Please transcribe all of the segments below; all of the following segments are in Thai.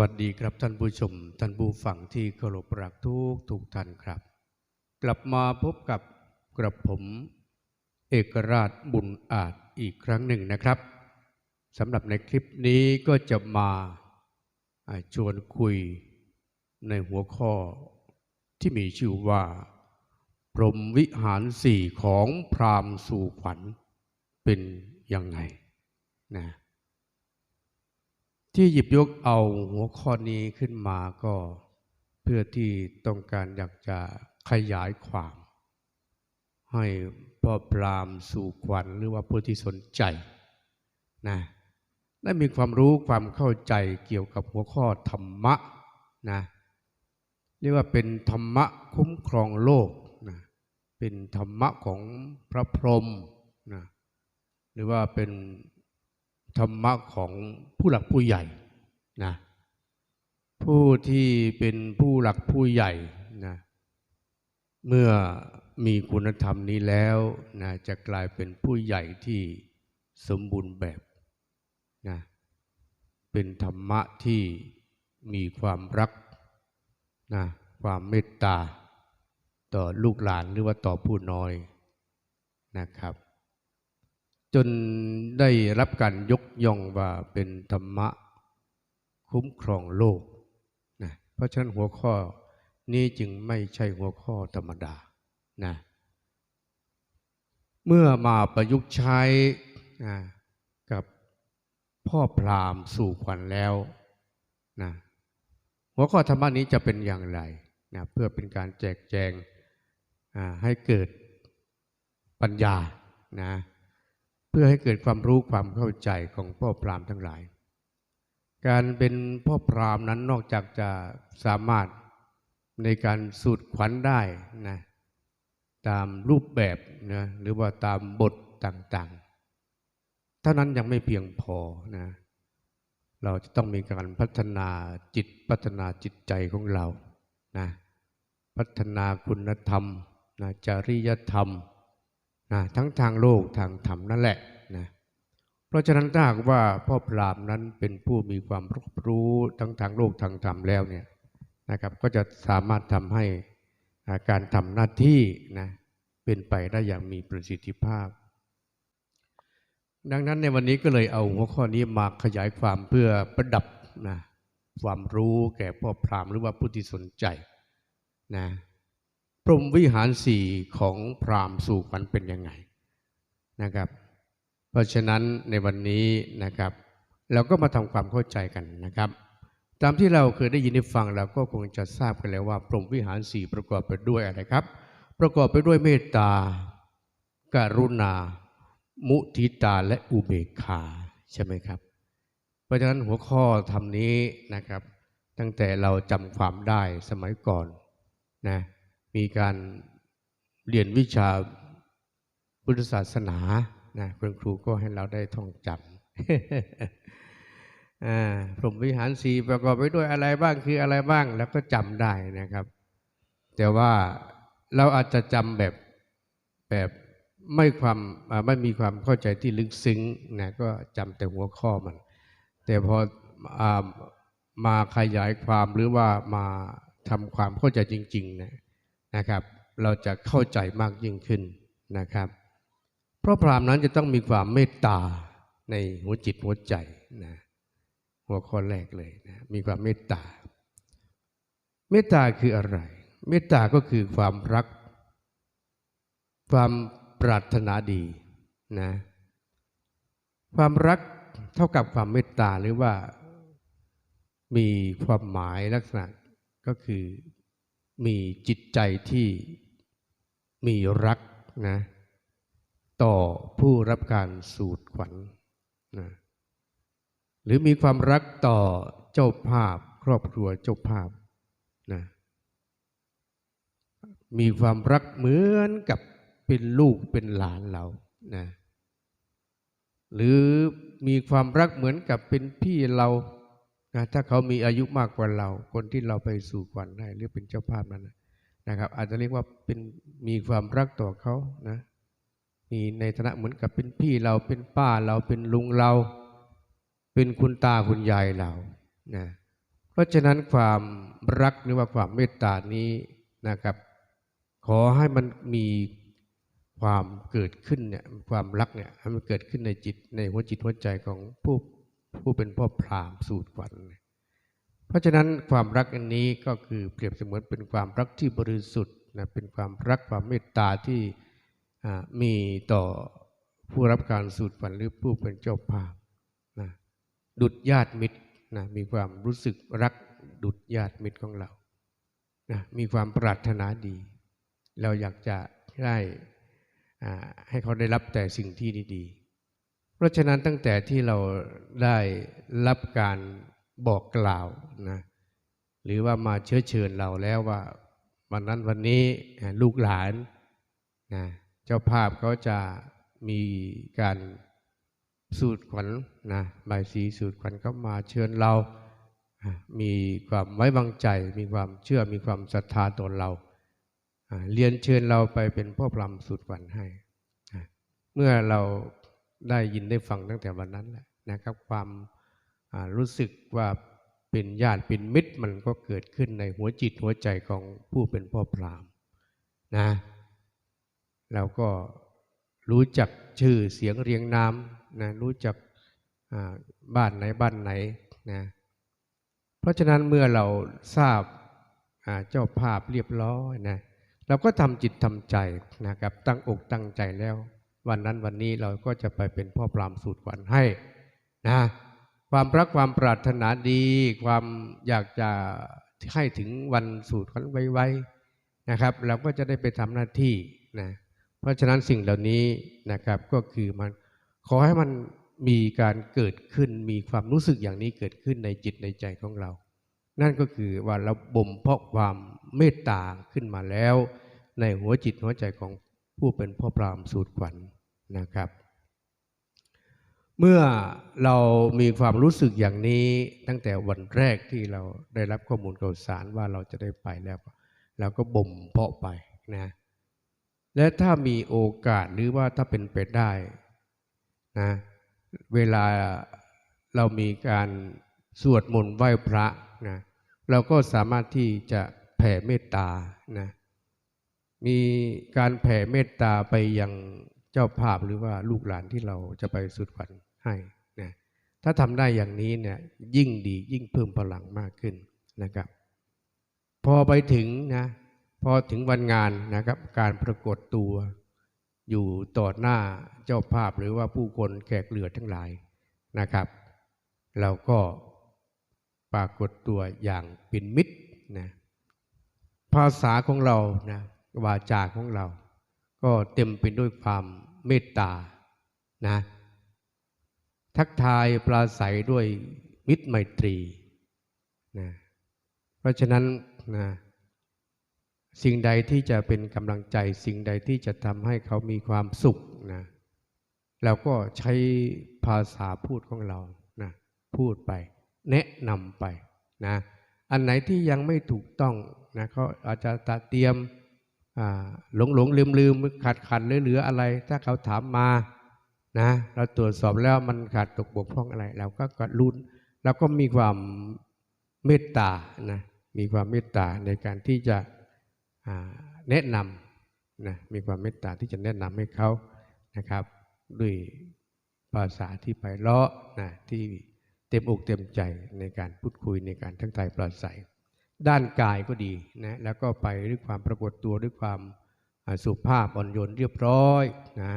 สวัสดีครับท่านผู้ชม ท่านผู้ฟังที่เคารพรักทุกทุกท่านครับ กลับมาพบกับกระผม เอกราชบุญอาจอีกครั้งหนึ่งนะครับสำหรับในคลิปนี้ก็จะมาอ่าชวนคุยในหัวข้อที่มีชื่อว่า พรหมวิหารสี่ของพราหมณ์สู่ขวัญเป็นยังไงนะ ที่หยิบยกเอาหัวข้อนี้ขึ้นมาก็เพื่อที่ต้องการอยากจะขยายความ ให้พ่อพรามสู่ขวัญหรือว่าผู้ที่สนใจนะได้มีความรู้ความเข้าใจเกี่ยวกับหัวข้อธรรมะนะเรียกว่าเป็นธรรมะคุ้มครองโลกนะเป็นธรรมะของพระพรหมนะหรือว่าเป็น ธรรมะของผู้หลักผู้ใหญ่นะผู้ที่เป็นผู้หลักผู้ใหญ่นะเมื่อมีคุณธรรมนี้แล้วนะจะกลายเป็นผู้ใหญ่ที่สมบูรณ์แบบนะเป็นธรรมะที่มีความรักนะความเมตตา ต่อลูกหลานหรือว่าต่อผู้น้อยนะครับ จนได้รับการยกย่องว่าเป็นธรรมะคุ้มครองโลกนะเพราะฉะนั้นหัวข้อนี้จึงไม่ใช่หัวข้อธรรมดานะเมื่อมาประยุกต์ใช้นะกับพ่อพราหมณ์สู่ขวัญแล้วนะหัวข้อธรรมะนี้จะเป็นอย่างไรนะเพื่อเป็นการแจกแจงให้เกิดปัญญานะ เพื่อให้เกิดความรู้ความเข้าใจของพ่อพราหมณ์ทั้งหลาย การเป็นพ่อพราหมณ์นั้นนอกจากจะสามารถในการสูดขวัญได้นะตามรูปแบบนะหรือว่าตามบทต่างๆ เท่านั้นยังไม่เพียงพอนะเราจะต้องมีการพัฒนาจิตพัฒนาจิตใจของเรานะพัฒนาคุณธรรมนะจริยธรรม นะทั้งทางโลกทางธรรมนั่นแหละนะเพราะฉะนั้นถ้าหากว่าพ่อพราหมณ์นั้นเป็นผู้มีความรู้ทั้งทางโลกทางธรรมแล้วเนี่ยนะครับก็จะสามารถทำให้การทำหน้าที่นะเป็นไปได้อย่างมีประสิทธิภาพ ดังนั้นในวันนี้ก็เลยเอาหัวข้อนี้มาขยายความเพื่อประดับนะความรู้แก่พ่อพราหมณ์หรือว่าผู้ที่สนใจนะ รหมวิหารสี่ของพราหมณ์สู่ขวัญเป็นยังไงนะครับ เพราะฉะนั้นในวันนี้นะครับ เราก็มาทำความเข้าใจกันนะครับ ตามที่เราเคยได้ยินได้ฟังเราก็คงจะทราบกันแล้วว่า พรหมวิหารสี่ประกอบไปด้วยอะไรครับ ประกอบไปด้วยเมตตาการุณา มุทิตาและอุเบกขาใช่ไหมครับ เพราะฉะนั้นหัวข้อธรรมนี้นะครับ ตั้งแต่เราจำความได้สมัยก่อนนะ มีการเรียนวิชาพุทธศาสนานะคุณครูก็ให้เราได้ท่องจำอ่าพรหมวิหารสีประกอบไปด้วยอะไรบ้างคืออะไรบ้างแล้วก็จำได้นะครับ แต่ว่าเราอาจจะจำแบบแบบไม่ความไม่มีความเข้าใจที่ลึกซึ้งนะก็จำแต่หัวข้อมัน แต่พออมาขยายความหรือว่ามาทำความเข้าใจจริงๆนะ นะครับ เราจะเข้าใจมากยิ่งขึ้นนะครับ เพราะพรามนั้นจะต้องมีความเมตตาในหัวจิตหัวใจนะหัวข้อแรกเลยนะมีความเมตตา เมตตาคืออะไร เมตตาก็คือความรัก ความปรารถนาดีนะความรักเท่ากับความเมตตาหรือว่ามีความหมายลักษณะก็คือ มีจิตใจที่มีรักนะต่อผู้รับการสูดขวัญนะหรือมีความรักต่อเจ้าภาพครอบครัวเจ้าภาพนะมีความรักเหมือนกับเป็นลูกเป็นหลานเรานะหรือมีความรักเหมือนกับเป็นพี่เรา นะถ้าเขามีอายุมากกว่าเรา คนที่เราไปสู่ขวัญให้หรือเป็นเจ้าภาพนั้นนะนะครับ อาจจะเรียกว่าเป็นมีความรักต่อเขานะมีในฐานะเหมือนกับเป็นพี่เราเป็นป้าเราเป็นลุงเรา เป็นคุณตาคุณยายเรานะเพราะฉะนั้นความรักหรือว่าความเมตตานี้นะครับ ขอให้มันมีความเกิดขึ้นเนี่ยความรักเนี่ยให้มันเกิดขึ้นในจิตในหัวจิตหัวใจของผู้ ผู้เป็นพ่อพรามสูตรขวัญเพราะฉะนั้นความรักอันนี้ก็คือเปรียบเสมือนเป็นความรักที่บริสุทธิ์นะเป็นความรักความเมตตาที่มีต่อผู้รับการสูตรขวัญหรือผู้เป็นเจ้าภาพนะดุดญาติมิตรนะมีความรู้สึกรักดุดญาติมิตรของเรานะมีความปรารถนาดี เราอยากจะได้ให้เขาได้รับแต่สิ่งที่ดี เพราะฉะนั้นตั้งแต่ที่เราได้รับการบอกกล่าวนะหรือว่ามาเชื้อเชิญเราแล้วว่า วันนั้นวันนี้ลูกหลานนะเจ้าภาพเขาจะมีการสูตรขวัญนะบายสีสูตรขวัญเขามาเชิญเรา มีความไว้วางใจ มีความเชื่อมีความศรัทธาต่อเรา เรียนเชิญเราไปเป็นพ่อพรำสูตรขวัญให้ เมื่อเรา ได้ยินได้ฟังตั้งแต่วันนั้นแหละนะครับ ความรู้สึกว่าเป็นญาติเป็นมิตรมันก็เกิดขึ้นในหัวจิตหัวใจของผู้เป็นพ่อพรามนะเราก็รู้จักชื่อเสียงเรียงนามนะรู้จักบ้านไหนบ้านไหนนะเพราะฉะนั้นเมื่อเราทราบเจ้าภาพเรียบร้อยนะเราก็ทำจิตทำใจนะครับตั้งอกตั้งใจแล้ว วันนั้นวันนี้เราก็จะไปเป็นพ่อพรามสูตรขวัญให้นะความรักความปรารถนาดี ความอยากจะให้ถึงวันสูตรขวัญไวๆนะครับ เราก็จะได้ไปทำหน้าที่นะเพราะฉะนั้นสิ่งเหล่านี้นะครับก็คือมันขอให้มันมีการเกิดขึ้นมีความรู้สึกอย่างนี้เกิดขึ้นในจิตในใจของเรา นั่นก็คือว่าเราบ่มเพาะความเมตตาขึ้นมาแล้ว ในหัวจิตหัวใจของผู้เป็นพ่อพรามสูตรขวัญ นะครับ เมื่อเรามีความรู้สึกอย่างนี้ตั้งแต่วันแรกที่เราได้รับข้อมูลข่าวสารว่าเราจะได้ไปแล้วเราก็บ่มเพาะไปนะและถ้ามีโอกาสหรือว่าถ้าเป็นไปได้นะเวลาเรามีการสวดมนต์ไหว้พระนะเราก็สามารถที่จะแผ่เมตตานะมีการแผ่เมตตาไปยัง เจ้าภาพหรือว่าลูกหลานที่เราจะไปสุดขวัญให้นะถ้าทำได้อย่างนี้เนี่ยยิ่งดียิ่งเพิ่มพลังมากขึ้นนะครับ พอไปถึงนะพอถึงวันงานนะครับการปรากฏตัวอยู่ต่อหน้าเจ้าภาพหรือว่าผู้คนแขกเหลือทั้งหลายนะครับ เราก็ปรากฏตัวอย่างเป็นมิตรนะภาษาของเรานะวาจาของเรา ก็เต็มไปด้วยความเมตตานะทักทายปราศัยด้วยมิตรไมตรีนะเพราะฉะนั้นนะสิ่งใดที่จะเป็นกำลังใจ สิ่งใดที่จะทำให้เขามีความสุขนะเราก็ใช้ภาษาพูดของเรานะพูดไป แนะนำไปนะอันไหนที่ยังไม่ถูกต้องนะเขาอาจจะตะเตรียม หลงหลงลืมลืมขาดขัดเหลืออะไร ถ้าเขาถามมานะเราตรวจสอบแล้วมันขาดตกบกพร่องอะไร เราก็กรุณเราก็มีความเมตตานะมีความเมตตาในการที่จะแนะนำนะมีความเมตตาที่จะแนะนำให้เขานะครับ ด้วยภาษาที่ไพเราะนะที่เต็มอกเต็มใจในการพูดคุยในการทั้งทายปราศัย ด้านกายก็ดีนะแล้วก็ไปด้วยความปรากฏตัวด้วยความสุภาพอ่อนโยนเรียบร้อยนะ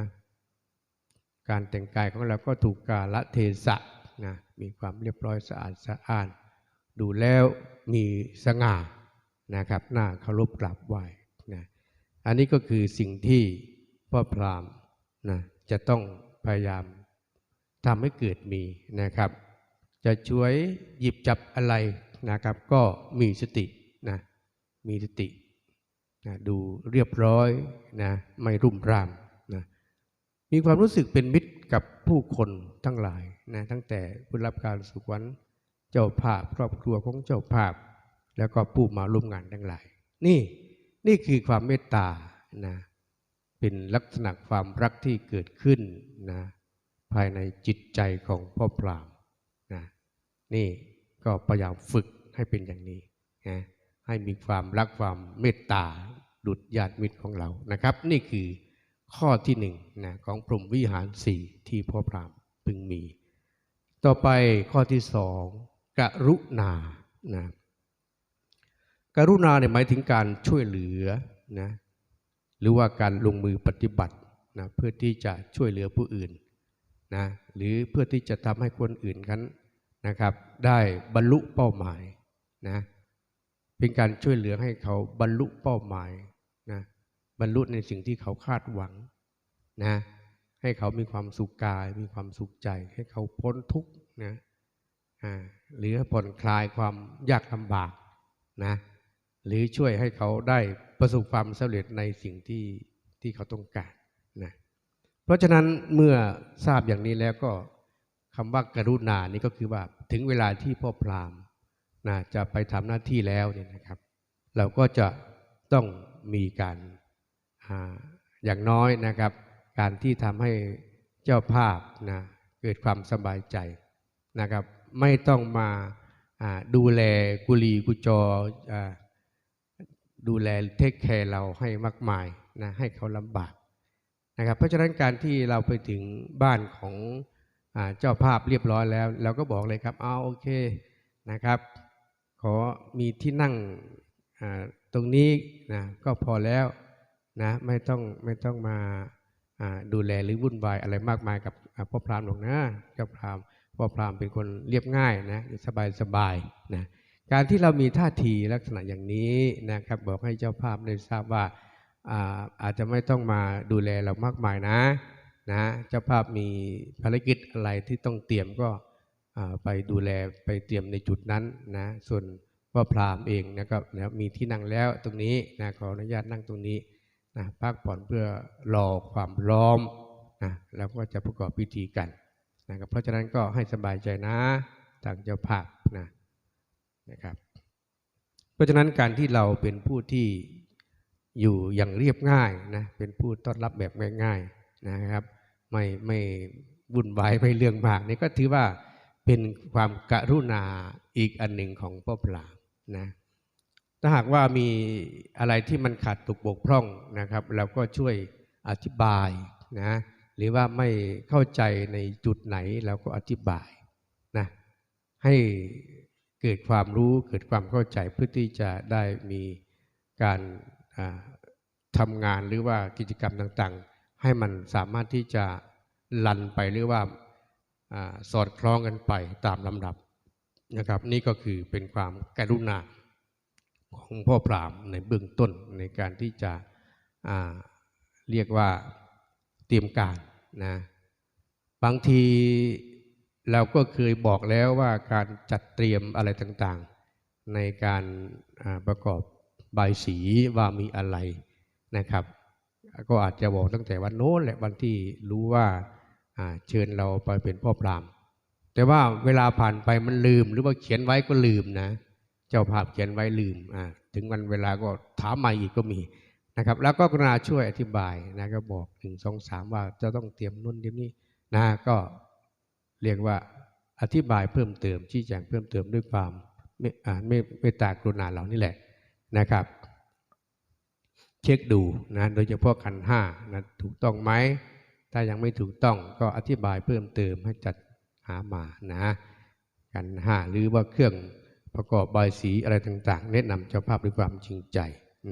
การแต่งกายของเราก็ถูกกาละเทศะนะมีความเรียบร้อยสะอาดสะอ้าน ดูแล้วมีสง่านะครับหน้าเคารพกราบไหว้นะอันนี้ก็คือสิ่งที่พ่อพราหมณ์นะจะต้องพยายามทำให้เกิดมีนะครับ จะช่วยหยิบจับอะไรนะครับ ก็มีสตินะมีสตินะดูเรียบร้อยนะไม่รุ่มร่ามนะมีความรู้สึกเป็นมิตรกับผู้คนทั้งหลายนะตั้งแต่ผู้รับการสุขวัญเจ้าภาพครอบครัวของเจ้าภาพ แล้วก็ผู้มาร่วมงานทั้งหลาย นี่นี่คือความเมตตานะเป็นลักษณะความรักที่เกิดขึ้นนะภายในจิตใจของพ่อพราม นี่ก็พยายามฝึกให้เป็นอย่างนี้นะให้มีความรักความเมตตาดุจญาติมิตรของเรานะครับ นี่คือข้อที่หนึ่งนะของพรหมวิหารสี่ที่พ่อพรามพึงมี ต่อไปข้อที่สองกรุณานะกรุณาเนี่ยหมายถึงการช่วยเหลือนะหรือว่าการลงมือปฏิบัตินะเพื่อที่จะช่วยเหลือผู้อื่นนะหรือเพื่อที่จะทำให้คนอื่นนั้น นะครับ ได้บรรลุเป้าหมายนะเป็นการช่วยเหลือให้เขาบรรลุเป้าหมายนะบรรลุในสิ่งที่เขาคาดหวังนะให้เขามีความสุขกาย มีความสุขใจ ให้เขาพ้นทุกข์นะอ่าหรือผ่อนคลายความยากลำบากนะหรือช่วยให้เขาได้ประสบความสำเร็จในสิ่งที่ที่เขาต้องการนะเพราะฉะนั้นเมื่อทราบอย่างนี้แล้วก็ คำว่ากรุณานี่ก็คือว่าถึงเวลาที่พ่อพราหมณ์นะจะไปทำหน้าที่แล้วเนี่ยนะครับ เราก็จะต้องมีการอย่างน้อยนะครับ การที่ทำให้เจ้าภาพนะเกิดความสบายใจนะครับ ไม่ต้องมาดูแลกุลีกุจออดูแลเทคแคร์เราให้มากมายนะให้เขาลำบากนะครับ เพราะฉะนั้นการที่เราไปถึงบ้านของ เจ้าภาพเรียบร้อยแล้ว เราก็บอกเลยครับเอาโอเคนะครับ ขอมีที่นั่งตรงนี้นะก็พอแล้วนะไม่ต้องไม่ต้องมาดูแลหรือวุ่นวายอะไรมากมายกับพ่อพรามหรอกนะเจ้าพรามพ่อพรามเป็นคนเรียบง่ายนะสบายสบายนะการที่เรามีท่าทีลักษณะอย่างนี้นะครับ บอกให้เจ้าภาพได้ทราบว่าอ่าอาจจะไม่ต้องมาดูแลเรามากมายนะ นะเจ้าภาพมีภารกิจอะไรที่ต้องเตรียมก็ไปดูแลไปเตรียมในจุดนั้นนะส่วนว่าพรามเองนะครับแล้วมีที่นั่งแล้วตรงนี้นะขออนุญาตนั่งตรงนี้นะพักผ่อนเพื่อรอความพร้อมนะแล้วก็จะประกอบพิธีกันนะครับเพราะฉะนั้นก็ให้สบายใจนะทางเจ้าภาพนะนะครับ เพราะฉะนั้นการที่เราเป็นผู้ที่อยู่อย่างเรียบง่ายนะเป็นผู้ต้อนรับแบบง่ายๆ นะครับ ไม่ไม่วุ่นวายไม่เรื่องมากนี่ก็ถือว่าเป็นความกรุณาอีกอันหนึ่งของพ่อพรานะถ้าหากว่ามีอะไรที่มันขาดตกบกพร่องนะครับ เราก็ช่วยอธิบายนะหรือว่าไม่เข้าใจในจุดไหนเราก็อธิบายนะให้เกิดความรู้เกิดความเข้าใจเพื่อที่จะได้มีการทำงานหรือว่ากิจกรรมต่างๆ ให้มันสามารถที่จะลันไปหรือว่าอสอดคล้องกันไปตามลำดับนะครับ นี่ก็คือเป็นความกรุณาของพ่อพรามในเบื้องต้นในการที่จะเรียกว่าเตรียมการนะบางทีเราก็เคยบอกแล้วว่าการจัดเตรียมอะไรต่างๆ ในการประกอบใบายสีว่ามีอะไรนะครับ ก็อาจจะบอกตั้งแต่วันโน้นแหละวันที่รู้ว่าเชิญเราไปเป็นพ่อพรามแต่ว่าเวลาผ่านไปมันลืม หรือว่าเขียนไว้ก็ลืมนะ เจ้าภาพเขียนไว้ลืมถึงวันเวลาก็ถามใหม่อีกก็มีนะครับ แล้วก็กรุณาช่วยอธิบายนะก็บอกหนึ่งสองสามว่าจะต้องเตรียมนู่นเตรียมนี้นะก็เรียกว่าอธิบายเพิ่มเติมชี้แจงเพิ่มเติมด้วยความเมอ่าเมเมตตากรุณาเหล่านี้แหละนะครับ เช็คดูนะโดยเฉพาะขันห้านะถูกต้องไหม ถ้ายังไม่ถูกต้องก็อธิบายเพิ่มเติมให้จัดหามานะขันห้าหรือว่าเครื่องประกอบบายสีอะไรต่างๆ แนะนำเจ้าภาพด้วยความจริงใจ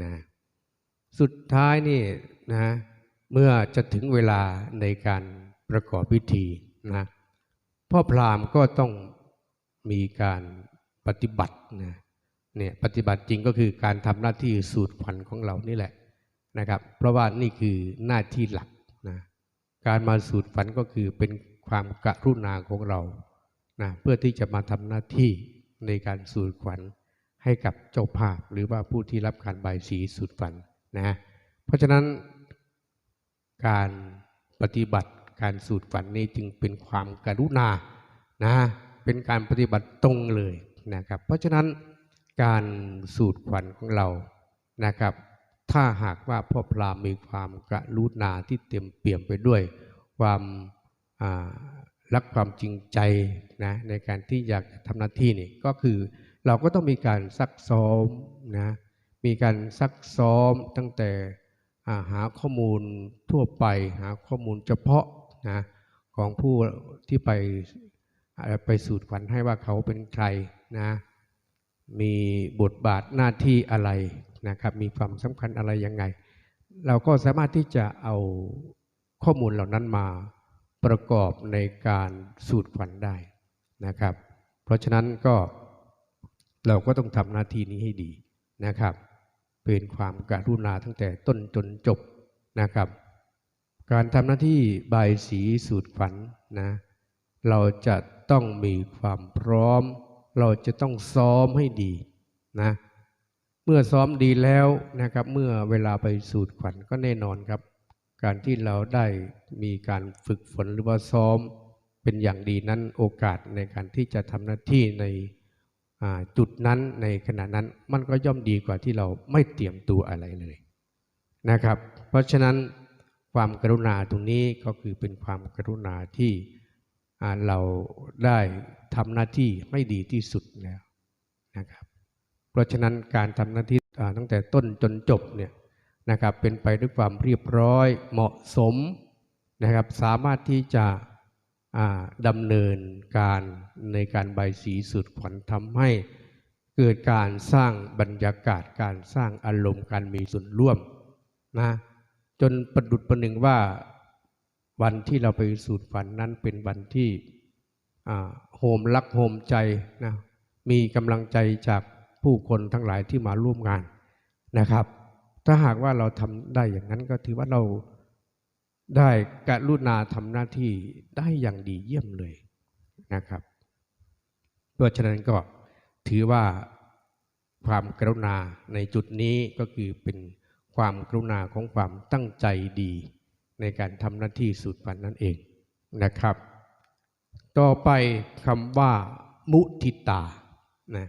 นะสุดท้ายนี่นะเมื่อจะถึงเวลาในการประกอบพิธีนะพ่อพราหมณ์ก็ต้องมีการปฏิบัตินะเนี่ยปฏิบัติจริงก็คือการทำหน้าที่สูตรขวัญของเรานี่แหละ นะครับ เพราะว่านี่คือหน้าที่หลักนะการมาสูตรฝันก็คือเป็นความกรุณาของเรานะเพื่อที่จะมาทำหน้าที่ในการสูตรขวัญให้กับเจ้าภาพ หรือว่าผู้ที่รับการบายสีสูตรฝันนะเพราะฉะนั้นการปฏิบัติการสูตรฝันนี้จึงเป็นความกรุณานะเป็นการปฏิบัติตรงเลยนะครับ เพราะฉะนั้นการสูตรขวัญของเรานะครับ ถ้าหากว่าพ่อพรามมีความกรุณาที่เต็มเปี่ยมไปด้วยความรักความจริงใจนะในการที่อยากทำหน้าที่นี่ก็คือเราก็ต้องมีการซักซ้อมนะมีการซักซ้อมตั้งแต่หาข้อมูลทั่วไป หาข้อมูลเฉพาะนะของผู้ที่ไปไปสูตรขวัญให้ว่าเขาเป็นใครนะมีบทบาทหน้าที่อะไร นะครับมีความสำคัญอะไรยังไง เราก็สามารถที่จะเอาข้อมูลเหล่านั้นมาประกอบในการสูตรขวัญได้นะครับ เพราะฉะนั้นก็เราก็ต้องทำหน้าที่นี้ให้ดีนะครับ เป็นความกรุณาตั้งแต่ต้นจนจบนะครับ การทำหน้าที่บายสีสูตรขวัญนะเราจะต้องมีความพร้อม เราจะต้องซ้อมให้ดีนะ มื่อซ้อมดีแล้วนะครับ เมื่อเวลาไปสูตรขวัญก็แน่นอนครับ การที่เราได้มีการฝึกฝนหรือว่าซ้อมเป็นอย่างดีนั้นโอกาสในการที่จะทำหน้าที่ในจุดนั้นในขณะนั้นมันก็ย่อมดีกว่าที่เราไม่เตรียมตัวอะไรเลยนะครับ เพราะฉะนั้นความกรุณาตรงนี้ก็คือเป็นความกรุณาที่เราได้ทำหน้าที่ไม่ดีที่สุดแล้วนะครับ เพราะฉะนั้นการทำหน้าที่ตั้งแต่ต้นจนจบเนี่ยนะครับเป็นไปด้วยความเรียบร้อยเหมาะสมนะครับ สามารถที่จะดำเนินการในการใบสีสุดขวัญทำให้เกิดการสร้างบรรยากาศการสร้างอารมณ์การมีส่วนร่วมนะจนประดุดประหนึ่งว่าวันที่เราไปสูตรฝันนั้นเป็นวันที่โฮมรักโฮมใจนะมีกำลังใจจาก ผู้คนทั้งหลายที่มาร่วมงานนะครับ ถ้าหากว่าเราทำได้อย่างนั้นก็ถือว่าเราได้กรุณาทำหน้าที่ได้อย่างดีเยี่ยมเลยนะครับเพราะฉะนั้นก็ถือว่าความกรุณาในจุดนี้ก็คือเป็นความกรุณาของความตั้งใจดี ในการทำหน้าที่สุดฝันนั่นเองนะครับ ต่อไปคำว่า มุทิตานะ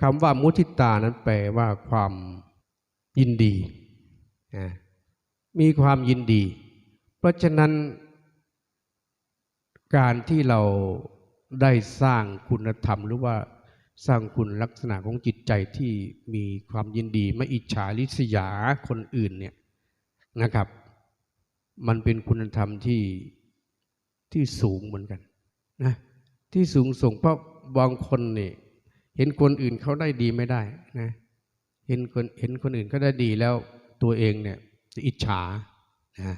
คำว่ามุทิตานั้นแปลว่าความยินดีมีความยินดี เพราะฉะนั้น การที่เราได้สร้างคุณธรรมหรือว่าสร้างคุณลักษณะของจิตใจที่มีความยินดี ไม่อิจฉาริษยาคนอื่นเนี่ยนะครับ มันเป็นคุณธรรมที่ที่สูงเหมือนกันนะที่สูงส่งเพราะบางคนเนี่ย เห็นคนอื่นเขาได้ดีไม่ได้นะเห็นคนเห็นคนอื่นเขาได้ดีแล้วตัวเองเนี่ยจะอิจฉานะ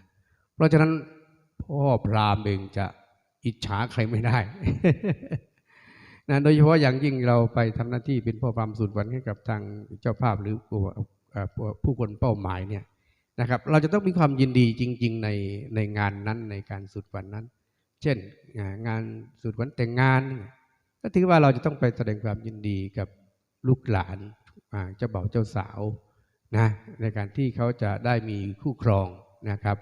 เพราะฉะนั้นพ่อพรามเองจะอิจฉาใครไม่ได้นะโดยเฉพาะอย่างยิ่งเราไปทำหน้าที่เป็นพ่อพรามสูตรวันให้กับทางเจ้าภาพหรือผู้ผู้คนเป้าหมายเนี่ยนะครับ เราจะต้องมีความยินดีจริง ๆ ในในงานนั้นในการสูตรวันนั้น เช่นงานสูตรวันแต่งงานเนี่ย ก็ถือว่าเราจะต้องไปแสดงความยินดีกับลูกหลานเจ้าบ่าวเจ้าสาวนะในการที่เขาจะได้มีคู่ครองนะครับ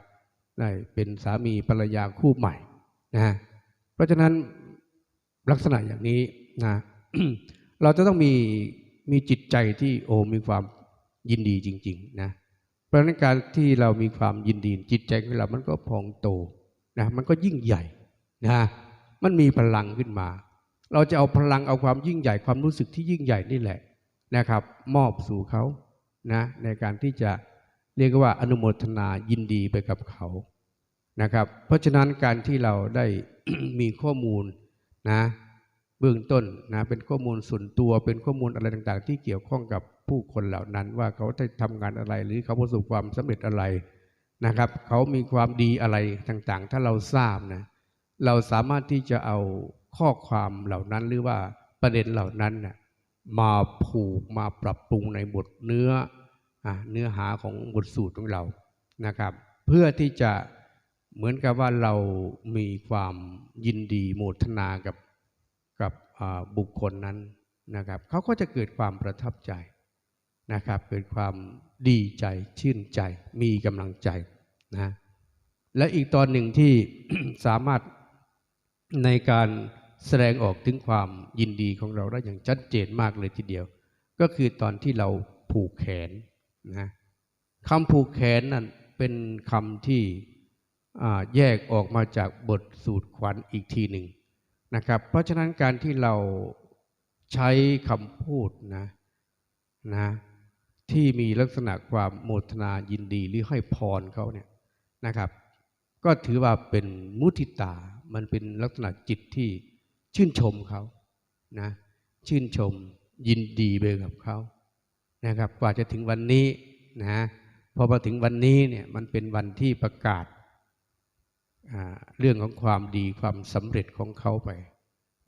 ได้เป็นสามีภรรยาคู่ใหม่นะเพราะฉะนั้นลักษณะอย่างนี้นะเราจะต้องมีมีจิตใจที่โอ้มีความยินดีจริง ๆ นะ เพราะฉะนั้นการที่เรามีความยินดีจิตใจของเรามันก็พองโตนะมันก็ยิ่งใหญ่นะมันมีพลังขึ้นมา เราจะเอาพลังเอาความยิ่งใหญ่ความรู้สึกที่ยิ่งใหญ่นี่แหละนะครับ มอบสู่เขานะในการที่จะเรียกว่าอนุโมทนายินดีไปกับเขานะครับ เพราะฉะนั้นการที่เราได้มีข้อมูลนะเบื้องต้นนะเป็นข้อมูลส่วนตัวเป็นข้อมูลอะไรต่างๆ ที่เกี่ยวข้องกับผู้คนเหล่านั้น ว่าเขาได้ทำงานอะไร หรือเขาประสบความสำเร็จอะไรนะครับ เขามีความดีอะไรต่างๆ ถ้าเราทราบนะเราสามารถที่จะเอา ข้อความเหล่านั้นหรือว่าประเด็นเหล่านั้นนะมาผูกมาปรับปรุงในบทเนื้ออเนื้อหาของบทสูตรของเรานะครับ เพื่อที่จะเหมือนกับว่าเรามีความยินดีโมทนากับกับบุคคลนั้นนะครับเขาก็จะเกิดความประทับใจนะครับ เกิดความดีใจชื่นใจ มีกำลังใจนะและอีกตอนหนึ่งที่สามารถในการ แสดงออกถึงความยินดีของเราได้อย่างชัดเจนมากเลยทีเดียว ก็คือตอนที่เราผูกแขนนะคำผูกแขนนั่นเป็นคำที่แยกออกมาจากบทสูตรขวัญอีกทีหนึ่งนะครับ เพราะฉะนั้นการที่เราใช้คำพูดนะนะที่มีลักษณะความโมทนายินดีหรือให้พรเขาเนี่ยนะครับ ก็ถือว่าเป็นมุทิตา มันเป็นลักษณะจิตที่ ชื่นชมเขานะชื่นชมยินดีไปกับเขานะครับกว่าจะถึงวันนี้นะพอมาถึงวันนี้เนี่ยมันเป็นวันที่ประกาศาเรื่องของความดีความสำเร็จของเขาไป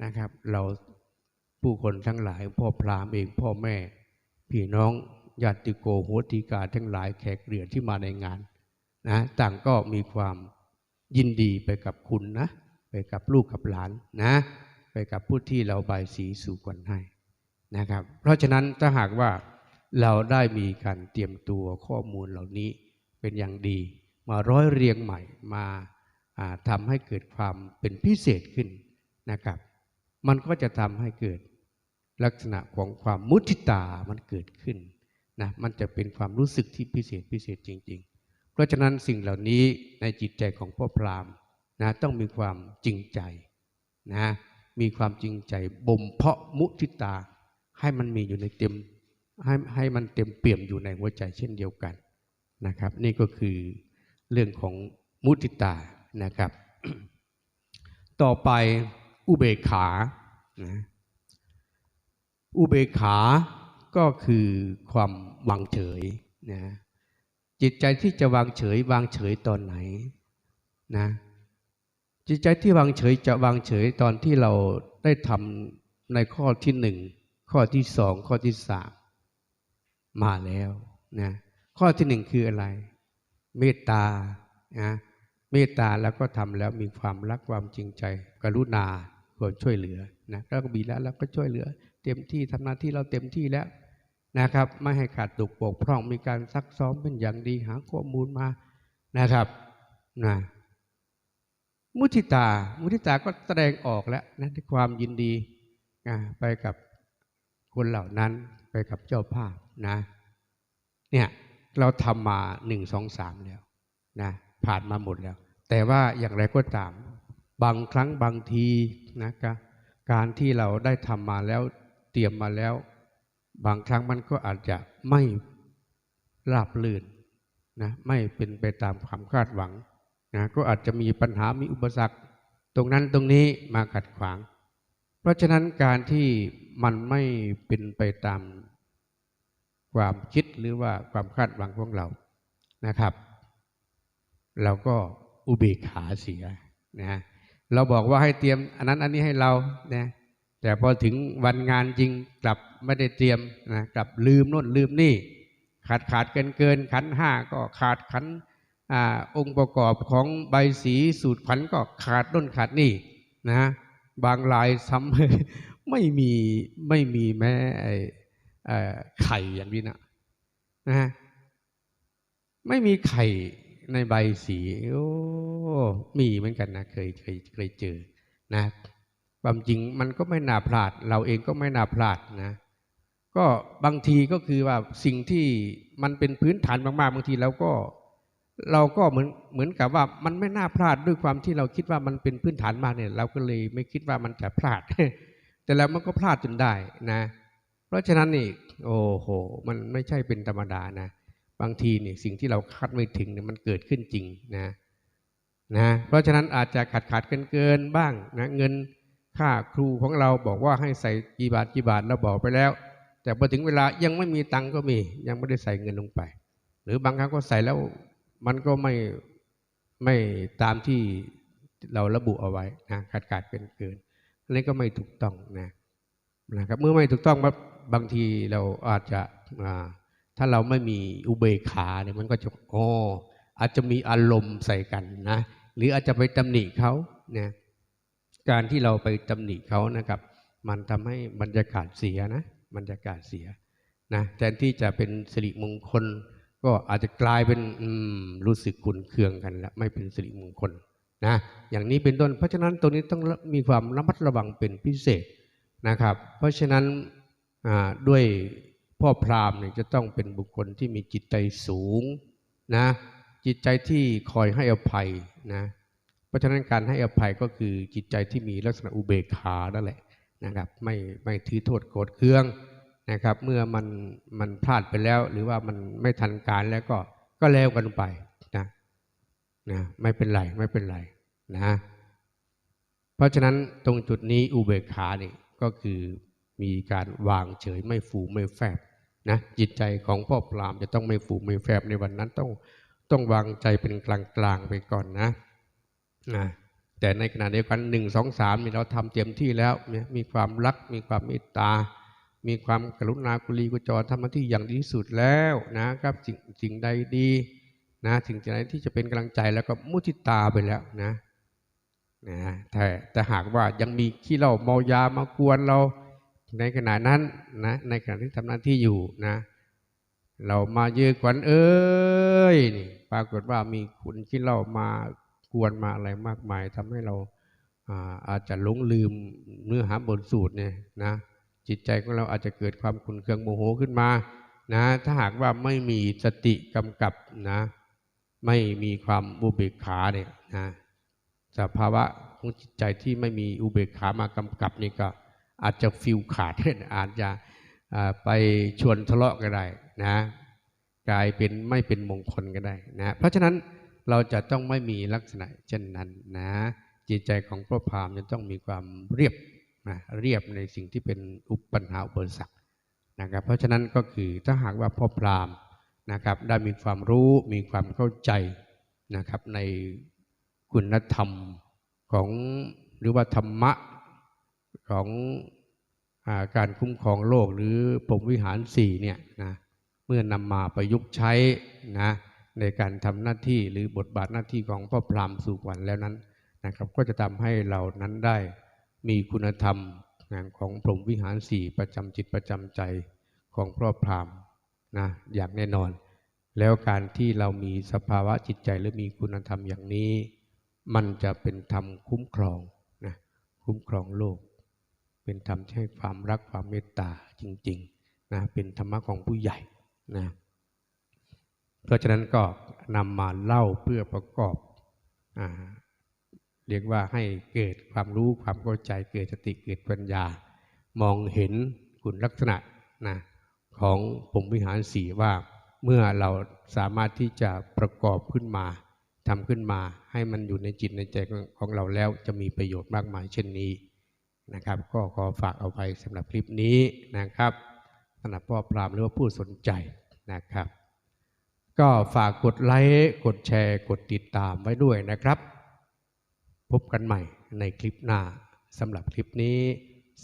นะครับ เราผู้คนทั้งหลาย พ่อพราหมณ์เองพ่อแม่ พี่น้องญาติโกโหติกาทั้งหลายแขกเรือที่มาในงานนะต่างก็มีความยินดีไปกับคุณนะ ไปกับลูกกับหลานนะ ไปกับผู้ที่เราบายสีสู่ขวัญให้นะครับ เพราะฉะนั้นถ้าหากว่าเราได้มีการเตรียมตัวข้อมูลเหล่านี้เป็นอย่างดี มาร้อยเรียงใหม่มาทำให้เกิดความเป็นพิเศษขึ้นนะครับ มันก็จะทำให้เกิดลักษณะของความมุทิตามันเกิดขึ้นนะมันจะเป็นความรู้สึกที่พิเศษพิเศษจริง ๆ เพราะฉะนั้นสิ่งเหล่านี้ในจิตใจของพ่อพราหมณ์นะต้องมีความจริงใจนะ มีความจริงใจบ่มเพาะมุทิตาให้มันมีอยู่ในเต็มให้ให้มันเต็มเปี่ยมอยู่ในหัวใจเช่นเดียวกันนะครับ นี่ก็คือเรื่องของมุทิตานะครับ ต่อไปอุเบกขานะอุเบกขาก็คือความวางเฉยนะจิตใจที่จะวางเฉยวางเฉยตอนไหนนะ จิตใจที่วางเฉยจะวางเฉยตอนที่เราได้ทำในข้อที่หนึ่งข้อที่สองข้อที่สามมาแล้วนะข้อที่หนึ่งคืออะไร เมตตานะเมตตาแล้วก็ทำแล้วมีความรักความจริงใจ กรุณาควรช่วยเหลือนะแล้วก็มีแล้วเราก็ช่วยเหลือ เต็มที่ทำหน้าที่เราเต็มที่แล้วนะครับ ไม่ให้ขาดตกบกพร่องมีการซักซ้อมเป็นอย่างดีหาข้อมูลมานะครับนะ มุทิตา มุทิตาก็แสดงออกแล้วนะในความยินดีไปกับคนเหล่านั้นไปกับเจ้าภาพนะ เนี่ยเราทำมาหนึ่งสองสามแล้วนะผ่านมาหมดแล้ว แต่ว่าอย่างไรก็ตาม บางครั้งบางทีนะกการที่เราได้ทำมาแล้วเตรียมมาแล้ว บางครั้งมันก็อาจจะไม่ราบลื่นนะไม่เป็นไปตามความคาดหวัง นะก็อาจจะมีปัญหามีอุปสรรค ตรงนั้นตรงนี้มาขัดขวาง เพราะฉะนั้นการที่มันไม่เป็นไปตามความคิดหรือว่าความคาดหวังของเรานะครับ เราก็อุเบกขาเสียนะเราบอกว่าให้เตรียมอันนั้นอันนี้ให้เรานะแต่พอถึงวันงานจริงกลับไม่ได้เตรียมนะกลับลืมโน่นลืมนี่ ขาดขาดเกินเกินขันห้าก็ขาดขัน อองค์ประกอบของใบสีสูตรขวัญก็ขาดต้นขาดนี่นะบางรายซ้ำไม่มีไม่มีแม้ไอ้เอ่อไข่อย่างนี้นะนะฮะไม่มีไข่ในใบสีโอ้มีเหมือนกันนะเคยเคยเคยเจอนะความจริงมันก็ไม่น่าพลาด เราเองก็ไม่น่าพลาดนะ ก็บางทีก็คือว่าสิ่งที่มันเป็นพื้นฐานมากๆบางทีเราก็ เราก็เหมือนเหมือนกับว่ามันไม่น่าพลาดด้วยความที่เราคิดว่ามันเป็นพื้นฐานมาเนี่ย เราก็เลยไม่คิดว่ามันจะพลาด แต่แล้วมันก็พลาดจนได้นะ เพราะฉะนั้นนี่โอ้โห มันไม่ใช่เป็นธรรมดานะบางทีนี่สิ่งที่เราคาดไม่ถึงเนี่ยมันเกิดขึ้นจริงนะนะเพราะฉะนั้นอาจจะขาดขาดเกินเกินบ้างนะเงินค่าครูของเราบอกว่าให้ใส่กี่บาทกี่บาทเราบอกไปแล้ว แต่พอถึงเวลายังไม่มีตังค์ก็มียังไม่ได้ใส่เงินลงไป หรือบางครั้งก็ใส่แล้ว มันก็ไม่ไม่ตามที่เราระบุเอาไว้นะขาดขาดเกินเกินอันนี้ก็ไม่ถูกต้องนะนะครับเมื่อไม่ถูกต้องปั๊บบางทีเราอาจจะถ้าเราไม่มีอุเบกขาเนี่ยมันก็จะอ๋ออาจจะมีอารมณ์ใส่กันนะหรืออาจจะไปตำหนิเขาเนะการที่เราไปตำหนิเขานะครับ มันทำให้บรรยากาศเสียนะบรรยากาศเสียนะแทนที่จะเป็นสิริมงคล ก็อาจจะกลายเป็นรู้สึกขุนเคืองกันแล้วไม่เป็นสิริมงคลนะอย่างนี้เป็นต้น เพราะฉะนั้นตรงนี้ต้องมีความระมัดระวังเป็นพิเศษนะครับ เพราะฉะนั้นด้วยพ่อพราหมณ์เนี่ยจะต้องเป็นบุคคลที่มีจิตใจสูงนะจิตใจที่คอยให้อภัยนะเพราะฉะนั้นการให้อภัยก็คือจิตใจที่มีลักษณะอุเบกขานั่นแหละนะครับ ไม่ไม่ถือโทษโกรธเคือง นะครับ เมื่อมันมันพลาดไปแล้ว หรือว่ามันไม่ทันการแล้วก็ก็แล้วกันไปนะนะไม่เป็นไรไม่เป็นไรนะเพราะฉะนั้นตรงจุดนี้อุเบกขาเนี่ยก็คือมีการวางเฉยไม่ฟูไม่แฟบนะจิตใจของพ่อพรามจะต้องไม่ฟูไม่แฟบในวันนั้นต้องต้องวางใจเป็นกลางกลางไปก่อนนะนะแต่ในขณะเดียวกันหนึ่งสองสามเราทำเต็มที่แล้วเนี่ยมีความรักมีความเมตตา มีความกรุณากุลีกุจรทำหน้าที่อย่างดีที่สุดแล้วนะครับสิ่งสิ่งใดดีนะสิ่งใดที่จะเป็นกำลังใจแล้วก็มุทิตาไปแล้วนะนะแต่แต่หากว่ายังมีขี้เหล้าเมายามากวนเราในขณะนั้นนะในขณะที่ทำหน้าที่อยู่นะ เรามาเยอะกวันเอ้ยนี่ปรากฏว่ามีคุณขี้เหล้ามากวนมาอะไรมากมายทำให้เราอาอาจจะหลงลืมเนื้อหาบทสูตรเนี่ยนะ จิตใจของเราอาจจะเกิดความขุนเคืองโมโหขึ้นมานะถ้าหากว่าไม่มีสติกำกับนะ ไม่มีความอุเบกขาเนี่ยนะสภาวะของจิตใจที่ไม่มีอุเบกขามากำกับนี่ก็อาจจะฟิลขาดอาจจะไปชวนทะเลาะก็ได้นะ กลายเป็นไม่เป็นมงคลก็ได้นะเพราะฉะนั้นเราจะต้องไม่มีลักษณะเช่นนั้นนะ จิตใจของพระพามจะต้องมีความเรียบ นะเรียบในสิ่งที่เป็นอุปปัญหาอุปสรรคนะครับ เพราะฉะนั้นก็คือถ้าหากว่าพ่อพรามนะครับได้มีความรู้มีความเข้าใจนะครับในคุณธรรมของหรือว่าธรรมะของอาการคุ้มครองโลกหรือปมวิหารสี่เนี่ยนะเมื่อนำมาประยุกต์ใช้นะในการทำหน้าที่หรือบทบาทหน้าที่ของพ่อพรามสู่ขวัญแล้วนั้นนะครับ ก็จะทำให้เรานั้นได้ มีคุณธรรมของพรหมวิหารสี่ประจำจิตประจำใจของพ่อพรามนะอย่างแน่นอน แล้วการที่เรามีสภาวะจิตใจหรือมีคุณธรรมอย่างนี้ มันจะเป็นธรรมคุ้มครองนะคุ้มครองโลก เป็นธรรมที่ให้ความรักความเมตตาจริงๆนะเป็นธรรมะของผู้ใหญ่นะเพราะฉะนั้นก็นำมาเล่าเพื่อประกอบอา เรียกว่าให้เกิดความรู้ความเข้าใจเกิดสติเกิดปัญญา มองเห็นคุณลักษณะนะของผมวิหารสีว่าเมื่อเราสามารถที่จะประกอบขึ้นมาทำขึ้นมาให้มันอยู่ในจิตในใจของเราแล้วจะมีประโยชน์มากมายเช่นนี้นะครับ ก็ขอฝากเอาไว้สำหรับคลิปนี้นะครับสำหรับพ่อพรามหรือว่าผู้สนใจนะครับ ก็ฝากกดไลค์กดแชร์ กดติดตามไว้ด้วยนะครับ พบกันใหม่ในคลิปหน้าสำหรับคลิปนี้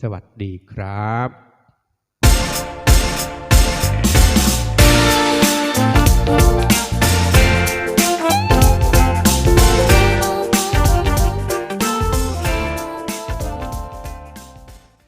สวัสดีครับ Thank you.